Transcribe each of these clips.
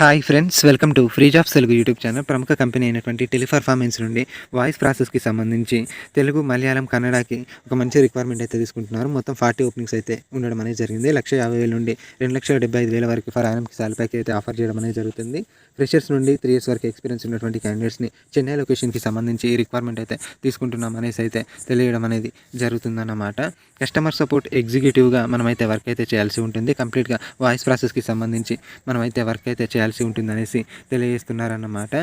Hi friends welcome to free jobs Telugu YouTube channel ప్రముఖ company అయినటువంటి Teleperformance నుండి voice ప్రాసెస్కి సంబంధించి తెలుగు మలయాళం కన్నడకి ఒక మంచి రిక్వైర్మెంట్ అయితే తీసుకుంటున్నారు. మొత్తం ఫార్టీ ఓపెనింగ్స్ అయితే ఉండడం అనేది జరిగింది. లక్ష యాభై వేల నుండి రెండు లక్షల డెబ్బై ఐదు వేల వరకు ఫర్ ఆనంకి ప్యాక్ అయితే ఆఫర్ చేయడం అనేది జరుగుతుంది. ఫ్రెషర్స్ నుండి త్రీ ఇయర్స్ వరకు ఎక్స్పీరియన్స్ ఉన్నటువంటి క్యాండిడేట్స్ని చెన్నై లొకేషన్కి సంబంధించి ఈ రిక్వైర్మెంట్ అయితే తీసుకుంటున్నాం అనేసి అయితే తెలియడం అనేది జరుగుతుందన్నమాట. కస్టమర్ సపోర్ట్ ఎగ్జిక్యూటివ్గా మనమైతే వర్క్ అయితే చేయాల్సి ఉంటుంది. కంప్లీట్గా వాయిస్ ప్రాసెస్కి సంబంధించి మనమైతే వర్క్ అయితే చేయాల్సి ఉంటుందనేసి తెలియజేస్తున్నారన్నమాట.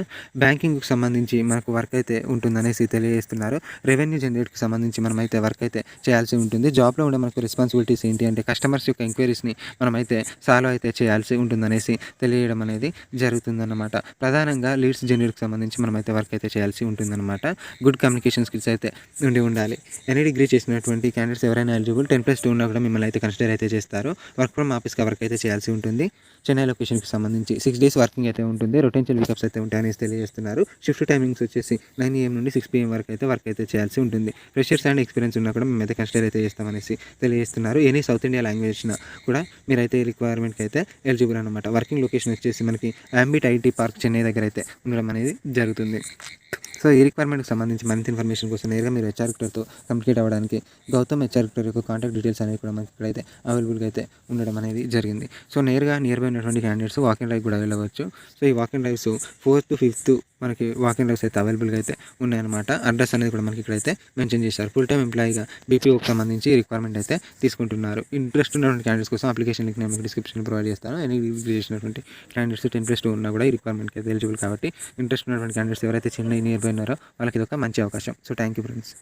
బ్యాంకింగ్కి సంబంధించి మనకు వర్క్ అయితే ఉంటుందనేసి తెలియజేస్తున్నారు. రెవెన్యూ జనరేట్కి సంబంధించి మనమైతే వర్క్ అయితే చేయాల్సి ఉంటుంది. జాబ్లో ఉండే మనకు రెస్పాన్సిబిలిటీస్ ఏంటి అంటే కస్టమర్స్ యొక్క ఎంక్వైరీస్ని మనమైతే సాల్వ్ అయితే చేయాల్సి ఉంటుందనేసి తెలియడం అనేది జరుగుతుందన్నమాట. ప్రధానంగా లీడ్స్ జనరేట్కి సంబంధించి మనమైతే వర్క్ అయితే చేయాల్సి ఉంటుందన్నమాట. గుడ్ కమ్యూనికేషన్ స్కిల్స్ అయితే ఉండి ఉండాలి. ఎనీ డిగ్రీ చేసినటువంటి క్యాండిడేట్స్ ఎవరైనా ఎలిజిబుల్ టెన్ ప్లస్ టూ ఉన్నా కూడా మిమ్మల్ని అయితే కన్సిడర్ అయితే చేస్తారు. వర్క్ ఫ్రమ్ ఆఫీస్కి వర్క్ అయితే చేయాల్సి ఉంటుంది. చెన్నై లొకేషన్కి సంబంధించి సిక్స్ డేస్ వర్కింగ్ అయితే ఉంటుంది రొటెన్షియల్ వీకప్స్ అయితే ఉంటాయని తెలియజేస్తున్నారు. షిఫ్ట్ టైమింగ్స్ వచ్చేసి నైన్ ఏఎం నుండి సిక్స్ పిఎం వరకు అయితే వర్క్ అయితే చేయాల్సి ఉంటుంది. ఫ్రెషర్స్ అండ్ ఎక్స్పీరియన్స్ ఉన్నా కూడా మేమైతే కన్సిడర్ అయితే చేస్తామనేసి తెలియజేస్తున్నారు. ఎనీ సౌత్ ఇండియా లాంగ్వేజ్ కూడా మీరైతే రిక్వైర్మెంట్కి అయితే ఎలిజిబుల్ అనమాట వర్కింగ్ లొకేషన్ వచ్చేసి మనకి అంబిట్ ఐటీ పార్క్ చెన్నై దగ్గర అయితే ఉండడం అనేది జరుగుతుంది. సో ఈ రిక్వైర్మెంట్కి సంబంధించి మరింత ఇన్ఫర్మేషన్ కోసం నేరుగా మీరు హెచ్ఆర్తో కమ్యూనికేట్ అవ్వడానికి గౌతమ్ హెచ్ఆర్ యొక్క కాంటాక్ట్ డీటెయిల్స్ అనేవి కూడా మనకి ఇక్కడైతే అవైలబుల్గా అయితే ఉండడం అనేది జరిగింది. సో నేరుగా నియర్ బై ఉన్నటువంటి క్యాండిడేట్స్ వాకింగ్ లైక్ కూడా వెళ్ళవచ్చు సో ఈ వాకింగ్ డ్రైవ్స్ ఫోర్త్ ఫిఫ్త్ మనకి వాకింగ్ డ్రైవ్స్ అయితే అవైలబుల్గా అయితే ఉన్నాయన్నమాట. అడ్రస్ అనేది కూడా మనకి ఇక్కడైతే మెన్షన్ చేశారు. ఫుల్ టైం ఎంప్లాయీగా బీపీఓకి సంబంధించి రిక్వైర్మెంట్ అయితే తీసుకుంటున్నారు. ఇంట్రెస్ట్ ఉన్నటువంటి క్యాండిడేట్స్ కోసం అప్లికేషన్ లింక్ నేను డిస్క్రిప్షన్ ప్రొవైడ్ చేస్తాను. ఎన్ని డిగ్రీ చేసినటువంటి క్యాండిడేట్స్ టెన్ ప్లస్ టూ ఉన్నా కూడా ఈ రిక్వైర్మెంట్కి అయితే ఎలిజిబుల్ కాబట్టి ఇంట్రెస్ట్ ఉన్నటువంటి క్యాండిడేట్స్ ఎవరైతే చెన్నై నియర్ బై ఉన్నారో వాళ్ళకి ఇది ఒక మంచి అవకాశం. So thank you friends